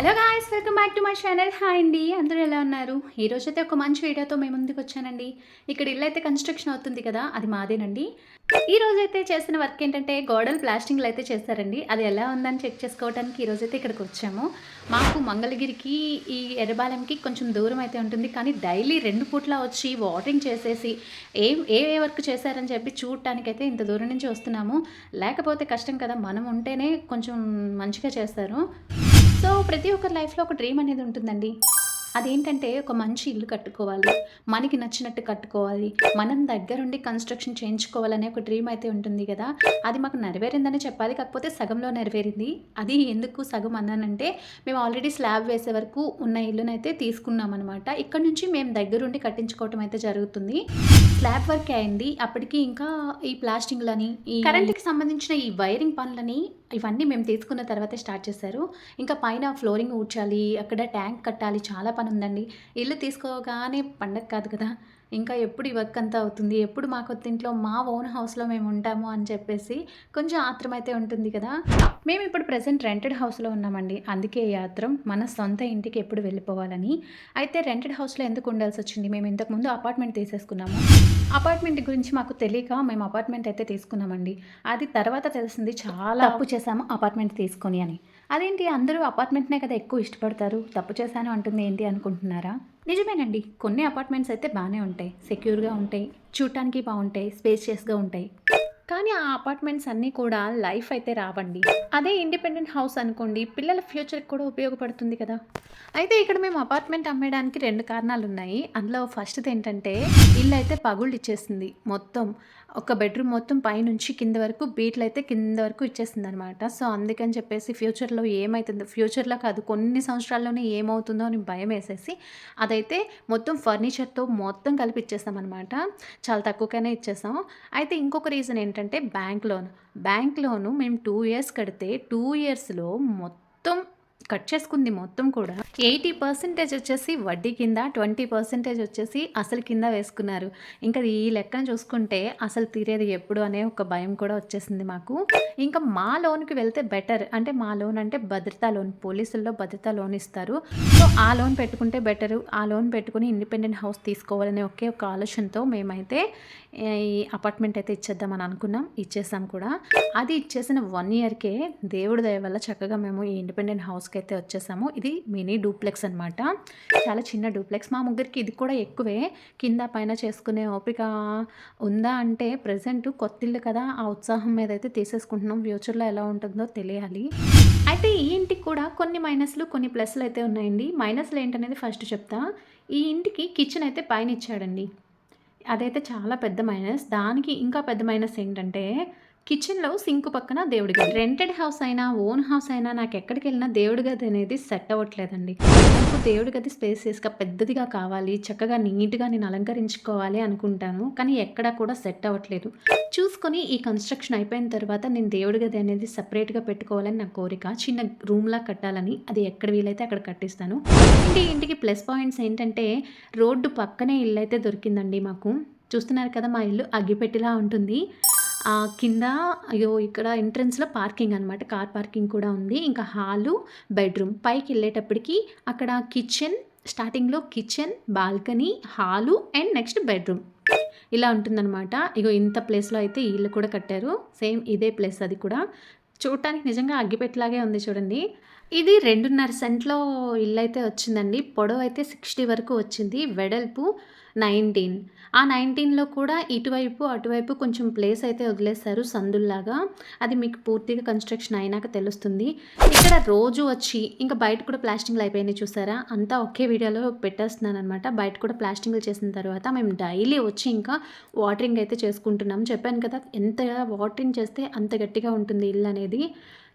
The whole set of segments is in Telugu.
Hello guys welcome back to my channel. Hi అండి అందరూ ఎలా ఉన్నారు? ఈ అయితే ఒక మంచి వీడియోతో మేము ముందుకు వచ్చానండి. ఇక్కడ ఇల్లు అయితే కన్స్ట్రక్షన్ అవుతుంది కదా అది మాదేనండి. ఈ రోజు అయితే చేసిన వర్క్ ఏంటంటే గోడలు ప్లాస్టింగ్లు అయితే చేస్తారండి. అది ఎలా ఉందని చెక్ చేసుకోవడానికి ఈ అయితే ఇక్కడికి వచ్చాము. మాకు మంగళగిరికి ఈ ఎర్రబాలెంకి కొంచెం దూరం అయితే ఉంటుంది. కానీ డైలీ రెండు పూట్ల వచ్చి వాటరింగ్ చేసేసి ఏం ఏ ఏ వర్క్ చేశారని చెప్పి చూడటానికైతే ఇంత దూరం నుంచి వస్తున్నాము. లేకపోతే కష్టం కదా మనం ఉంటేనే కొంచెం మంచిగా చేస్తారు. సో ప్రతి ఒక్కరి లైఫ్లో ఒక డ్రీమ్ అనేది ఉంటుందండి. అదేంటంటే ఒక మంచి ఇల్లు కట్టుకోవాలి. మనకి నచ్చినట్టు కట్టుకోవాలి. మనం దగ్గరుండి కన్స్ట్రక్షన్ చేయించుకోవాలనే ఒక డ్రీమ్ అయితే ఉంటుంది కదా. అది మాకు నెరవేరిందని చెప్పాలి. కాకపోతే సగంలో నెరవేరింది. అది ఎందుకు సగం అన్నానంటే మేము ఆల్రెడీ స్లాబ్ వేసే వరకు ఉన్న ఇల్లునైతే తీసుకున్నాం అనమాట ఇక్కడ నుంచి మేము దగ్గరుండి కట్టించుకోవటం అయితే జరుగుతుంది. స్లాబ్ వర్క్ అయింది అప్పటికి ఇంకా ఈ ప్లాస్టింగ్లని ఈ కరెంట్కి సంబంధించిన ఈ వైరింగ్ పనులని ఇవన్నీ మేము తీసుకున్న తర్వాతే స్టార్ట్ చేశారు. ఇంకా పైన ఫ్లోరింగ్ ఊడ్చాలి అక్కడ ట్యాంక్ కట్టాలి చాలా పని ఉందండి ఇల్లు తీసుకోగానే పండగ కాదు కదా. ఇంకా ఎప్పుడు ఈ వర్క్ అంతా అవుతుంది? ఎప్పుడు మా కొత్త ఇంట్లో మా ఓన్ హౌస్లో మేము ఉంటాము అని చెప్పేసి కొంచెం ఆత్రం అయితే ఉంటుంది కదా? మేము ఇప్పుడు ప్రజెంట్ రెంటెడ్ హౌస్లో ఉన్నామండి. అందుకే ఈ ఆత్రం మన సొంత ఇంటికి ఎప్పుడు వెళ్ళిపోవాలని. అయితే రెంటెడ్ హౌస్లో ఎందుకు ఉండాల్సి వచ్చింది? మేము ఇంతకుముందు అపార్ట్మెంట్ తీసేసుకున్నాము. అపార్ట్మెంట్ గురించి మాకు తెలియక మేము అపార్ట్మెంట్ అయితే తీసుకున్నామండి. అది తర్వాత తెలిసింది చాలా తప్పు చేశాము అపార్ట్మెంట్ తీసుకొని అని. అదేంటి? అందరూ అపార్ట్మెంట్నే కదా ఎక్కువ ఇష్టపడతారు? తప్పు చేశాను అంటుంది ఏంటి అనుకుంటున్నారా? నిజమేనండి. కొన్ని అపార్ట్మెంట్స్ అయితే బాగానే ఉంటాయి. సెక్యూర్గా ఉంటాయి. చూడటానికి బాగుంటాయి స్పేషియస్గా ఉంటాయి. కానీ ఆ అపార్ట్మెంట్స్ అన్నీ కూడా లైఫ్ అయితే రావండి. అదే ఇండిపెండెంట్ హౌస్ అనుకోండి పిల్లల ఫ్యూచర్కి కూడా ఉపయోగపడుతుంది కదా. అయితే ఇక్కడ మేము అపార్ట్మెంట్ అమ్మేయడానికి రెండు కారణాలు ఉన్నాయి అందులో ఫస్ట్ది ఏంటంటే ఇల్లు అయితే పగుళ్ళు ఇచ్చేసింది. మొత్తం ఒక బెడ్రూమ్ మొత్తం పైనుంచి కింద వరకు బీట్లు అయితే కింద వరకు ఇచ్చేసింది అనమాట సో అందుకని చెప్పేసి ఫ్యూచర్లో ఏమవుతుందో ఫ్యూచర్లో కాదు కొన్ని సంవత్సరాల్లోనే ఏమవుతుందో అని భయం వేసేసి అదైతే మొత్తం ఫర్నిచర్తో మొత్తం కలిపి ఇచ్చేస్తాం చాలా తక్కువగానే ఇచ్చేసాం. అయితే ఇంకొక రీజన్ ఏంటంటే బ్యాంక్ లోన్. బ్యాంక్ లోను మేము టూ ఇయర్స్ కడితే టూ ఇయర్స్లో మొత్తం కట్ చేసుకుంది మొత్తం కూడా. ఎయిటీ పర్సెంటేజ్ వచ్చేసి వడ్డీ కింద ట్వంటీ పర్సెంటేజ్ వచ్చేసి అసలు కింద వేసుకున్నారు. ఇంకా ఈ లెక్కన చూసుకుంటే అసలు తీరేది ఎప్పుడు అనే ఒక భయం కూడా వచ్చేసింది మాకు. ఇంకా మా లోన్కి వెళ్తే బెటర్. అంటే మా లోన్ అంటే భద్రతా లోన్ పోలీసుల్లో భద్రతా లోన్ ఇస్తారు. సో ఆ లోన్ పెట్టుకుంటే బెటరు. ఆ లోన్ పెట్టుకుని ఇండిపెండెంట్ హౌస్ తీసుకోవాలనే ఒకే ఒక ఆలోచనతో మేమైతే ఈ అపార్ట్మెంట్ అయితే ఇచ్చేద్దామని అనుకున్నాం. ఇచ్చేసాం కూడా. అది ఇచ్చేసిన వన్ ఇయర్కే దేవుడి దయ వల్ల చక్కగా మేము ఈ ఇండిపెండెంట్ హౌస్కి అయితే వచ్చేసాము. ఇది మినీ డూప్లెక్స్ అనమాట చాలా చిన్న డూప్లెక్స్. మా ముగ్గురికి ఇది కూడా ఎక్కువే. కింద పైన చేసుకునే ఓపిక ఉందా అంటే ప్రజెంట్ కొత్తిల్లు కదా ఆ ఉత్సాహం మీద అయితే తీసేసుకుంటున్నాం. ఫ్యూచర్లో ఎలా ఉంటుందో తెలియాలి. అయితే ఈ ఇంటికి కూడా కొన్ని మైనస్లు కొన్ని ప్లస్లు అయితే ఉన్నాయండి. మైనస్లు ఏంటనేది ఫస్ట్ చెప్తా. ఈ ఇంటికి కిచెన్ అయితే పైన ఇచ్చాడండి. అదైతే చాలా పెద్ద మైనస్. దానికి ఇంకా పెద్ద మైనస్ ఏంటంటే కిచెన్లో సింక్ పక్కన దేవుడి గది రెంటెడ్ హౌస్ అయినా ఓన్ హౌస్ అయినా నాకు ఎక్కడికి వెళ్ళినా దేవుడి గది అనేది సెట్ అవ్వట్లేదండి. నాకు దేవుడి గది స్పేసెస్గా పెద్దదిగా కావాలి చక్కగా నీట్గా నేను అలంకరించుకోవాలి అనుకుంటాను కానీ ఎక్కడా కూడా సెట్ అవ్వట్లేదు. చూసుకొని ఈ కన్స్ట్రక్షన్ అయిపోయిన తర్వాత నేను దేవుడి గది అనేది సపరేట్గా పెట్టుకోవాలని నా కోరిక. చిన్న రూమ్లా కట్టాలని అది ఎక్కడ వీలైతే అక్కడ కట్టిస్తాను. ఇంటి ఇంటికి ప్లస్ పాయింట్స్ ఏంటంటే రోడ్డు పక్కనే ఇల్లు అయితే దొరికిందండి మాకు. చూస్తున్నారు కదా మా ఇల్లు అగ్గిపెట్టిలా ఉంటుంది. కింద అయ్యో ఇక్కడ ఎంట్రన్స్లో పార్కింగ్ అనమాట కార్ పార్కింగ్ కూడా ఉంది. ఇంకా హాలు బెడ్రూమ్. పైకి వెళ్ళేటప్పటికి అక్కడ కిచెన్ స్టార్టింగ్లో kitchen balcony hall and next bedroom. ఇలా ఉంటుందన్నమాట. ఇగో ఇంత ప్లేస్లో అయితే ఇల్లు కూడా కట్టారు. సేమ్ ఇదే ప్లేస్ అది కూడా. చూడటానికి నిజంగా అగ్గిపెట్టలాగే ఉంది చూడండి. ఇది రెండున్నర సెంట్లో ఇల్లు అయితే వచ్చిందండి. పొడవు అయితే సిక్స్టీ వరకు వచ్చింది. వెడల్పు నైన్టీన్. ఆ నైన్టీన్లో కూడా ఇటువైపు అటువైపు కొంచెం ప్లేస్ అయితే వదిలేశారు సందుల్లాగా. అది మీకు పూర్తిగా కన్స్ట్రక్షన్ అయినాక తెలుస్తుంది. ఇక్కడ రోజు వచ్చి ఇంకా బయట కూడా ప్లాస్టింగ్లు అయిపోయినాయి చూసారా? అంతా ఒకే వీడియోలో పెట్టేస్తున్నాను అనమాట బయట కూడా ప్లాస్టింగ్లు చేసిన తర్వాత మేము డైలీ వచ్చి ఇంకా వాటరింగ్ అయితే చేసుకుంటున్నాం. చెప్పాను కదా ఎంత వాటరింగ్ చేస్తే అంత గట్టిగా ఉంటుంది ఇల్లు అనేది.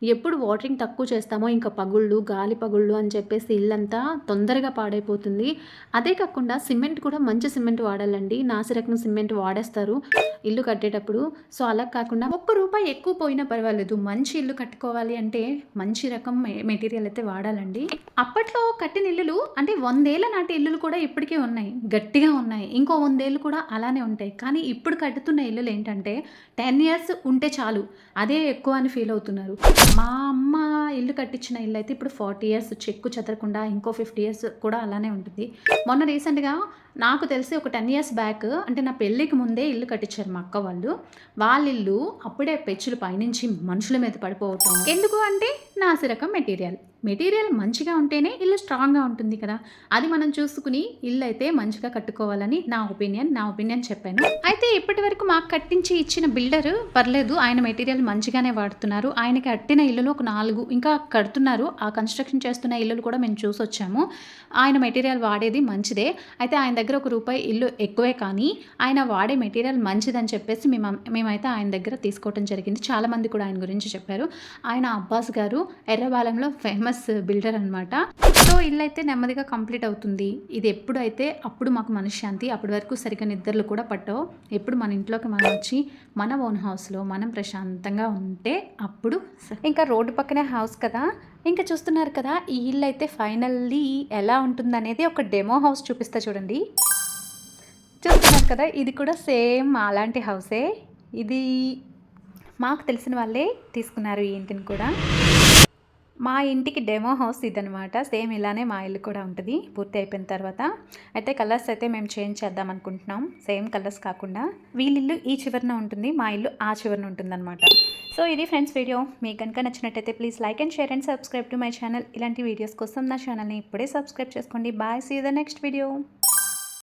ఎప్పుడు వాటరింగ్ తక్కువ చేస్తామో ఇంకా పగుళ్ళు గాలి పగుళ్ళు అని చెప్పేసి ఇల్లంతా తొందరగా పాడైపోతుంది. అదే కాకుండా సిమెంట్ కూడా మంచి సిమెంట్ వాడాలండి. నాసిరకం సిమెంట్ వాడేస్తారు ఇల్లు కట్టేటప్పుడు. సో అలా కాకుండా ఒక్క రూపాయి ఎక్కువ పోయినా పర్వాలేదు. మంచి ఇల్లు కట్టుకోవాలి అంటే మంచి రకం మెటీరియల్ అయితే వాడాలండి. అప్పట్లో కట్టిన ఇల్లులు అంటే వందేళ్ళ నాటి ఇల్లులు కూడా ఇప్పటికే ఉన్నాయి. గట్టిగా ఉన్నాయి. ఇంకో వందేళ్ళు కూడా అలానే ఉంటాయి. కానీ ఇప్పుడు కట్టుతున్న ఇల్లులు ఏంటంటే టెన్ ఇయర్స్ ఉంటే చాలు. అదే ఎక్కువ అని ఫీల్ అవుతున్నారు. మా అమ్మ ఇల్లు కట్టించిన ఇల్లు అయితే ఇప్పుడు ఫార్టీ ఇయర్స్ చెక్కు చెదరకుండా ఇంకో ఫిఫ్టీ ఇయర్స్ కూడా అలానే ఉంటుంది. మొన్న రీసెంట్గా నాకు తెలిసి ఒక టెన్ ఇయర్స్ బ్యాక్ అంటే నా పెళ్ళికి ముందే ఇల్లు కట్టించారు మా అక్క వాళ్ళు. వాళ్ళ ఇల్లు అప్పుడే పెచ్చులు పైనుంచి మనుషుల మీద పడిపోవటం. ఎందుకు అంటే నాసిరకం మెటీరియల్ మెటీరియల్ మంచిగా ఉంటేనే ఇల్లు స్ట్రాంగ్గా ఉంటుంది కదా. అది మనం చూసుకుని ఇల్లు అయితే మంచిగా కట్టుకోవాలని నా ఒపీనియన్ నా ఒపీనియన్ చెప్పాను. అయితే ఇప్పటి వరకు మాకు కట్టించి ఇచ్చిన బిల్డర్ పర్లేదు. ఆయన మెటీరియల్ మంచిగానే వాడుతున్నారు. ఆయనకి కట్టిన ఇల్లులు ఒక నాలుగు ఇంకా కడుతున్నారు. ఆ కన్స్ట్రక్షన్ చేస్తున్న ఇల్లులు కూడా మేము చూసి వచ్చాము ఆయన మెటీరియల్ వాడేది మంచిదే. అయితే ఆయన దగ్గర ఒక రూపాయి ఇల్లు ఎక్కువే కానీ ఆయన వాడే మెటీరియల్ మంచిదని చెప్పేసి మేము మేమైతే ఆయన దగ్గర తీసుకోవటం జరిగింది. చాలామంది కూడా ఆయన గురించి చెప్పారు. ఆయన అబ్బాస్ గారు ఎర్రబాలెంలో ఫేమస్ బిల్డర్ అనమాట సో ఇల్లు అయితే నెమ్మదిగా కంప్లీట్ అవుతుంది. ఇది ఎప్పుడైతే అప్పుడు మాకు మనశ్శాంతి అప్పటి వరకు సరిగ్గా నిద్రలు కూడా పట్టవు. ఎప్పుడు మన ఇంట్లోకి మనం వచ్చి మన ఓన్ హౌస్లో మనం ప్రశాంతంగా ఉంటే అప్పుడు ఇంకా రోడ్డు పక్కనే హౌస్ కదా. ఇంకా చూస్తున్నారు కదా ఈ ఇల్లు అయితే ఫైనల్లీ ఎలా ఉంటుందనేది ఒక డెమో హౌస్ చూపిస్తా చూడండి. చూస్తున్నారు కదా ఇది కూడా సేమ్ అలాంటి హౌసే. ఇది మాకు తెలిసిన వాళ్ళే తీసుకున్నారు ఈ ఇంటిని కూడా. మా ఇంటికి డెమో హౌస్ ఇదనమాట సేమ్ ఇలానే మా ఇల్లు కూడా ఉంటుంది. పూర్తి అయిపోయిన తర్వాత అయితే కలర్స్ అయితే మేము చేంజ్ చేద్దాం అనుకుంటున్నాం. సేమ్ కలర్స్ కాకుండా వీళ్ళిల్లు ఈ చివరన ఉంటుంది మా ఇల్లు ఆ చివరన ఉంటుందన్నమాట. సో ఇది ఫ్రెండ్స్ వీడియో మీకు కనుక నచ్చినట్టయితే please like and share and subscribe to my channel ఇలాంటి వీడియోస్ కోసం నా ఛానల్ని ఇప్పుడే సబ్స్క్రైబ్ చేసుకోండి. Bye see the next video